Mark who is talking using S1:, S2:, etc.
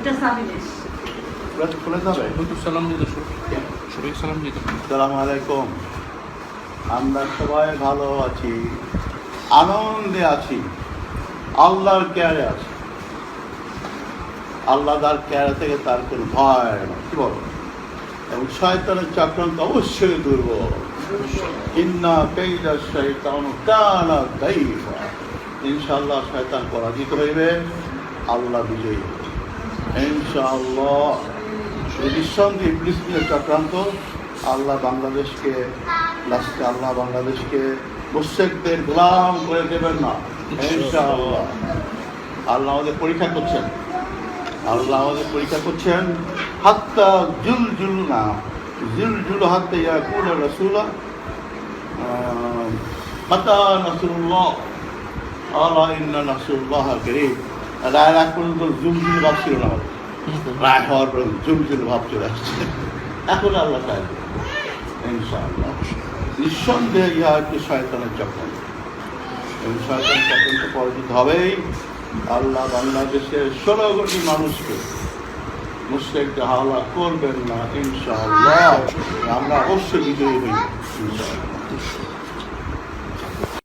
S1: ওইটা সাবিনেশ।
S2: খুলে- খুলে যাবে?
S3: সালাম দিতে সবাই সালাম দিতে
S2: সালাম আলাইকুম। আমরা সবাই ভালো আছি আনন্দে আছি আল্লাহর কেয়ারে আছি। আল্লাহ তার কেয়ারে থেকে তার কোনো ভয় কি বলো? এবং শয়তানের চক্রান্ত অবশ্যই দুর্বল। ইন্না কেইদা শয়তান কানা দাইফা। ইনশাআল্লাহ শয়তান পরাজিত হইবে আল্লাহ বিজয়ী হবে ইনশাআল্লাহ। নিঃসন্দেহে ফিলিস্তিনের চক্রান্ত। আল্লাহ বাংলাদেশকে, লাস্টে আল্লাহ বাংলাদেশকে মুশেকদের গোলাম করে দেবেন না। ইনশাআল্লাহ। আল্লাহ আমাদের পরীক্ষা করছেন। আল্লাহ আমাদের পরীক্ষা করছেন, হাত্তা জুল জুল না জুল জুল হাত্তে ইয়াকুল রসুলা মাতা নাসরুল্লাহ আল্লাহ ইন্না নাসরুল্লাহ করিম রায় রাগ পর্যন্ত জুল ভাব ছিল না আমাদের। রায় হওয়ার পর জুল ভাব চলে আসছে। এখন আল্লাহ চাই ইনশাআল্লাহ। নিঃসন্দেহে ইহা একটি শয়তানের চক্রান্ত এবং শয়তান চক্রান্ত পরাজিত হবেই। আল্লাহ বাংলাদেশের ষোলো কোটি মানুষকে মুসলিমকে হাওলা করবেন না, ইনশাআল্লাহ। আমরা অবশ্যই বিজয়ী হই, ইনশাআল্লাহ।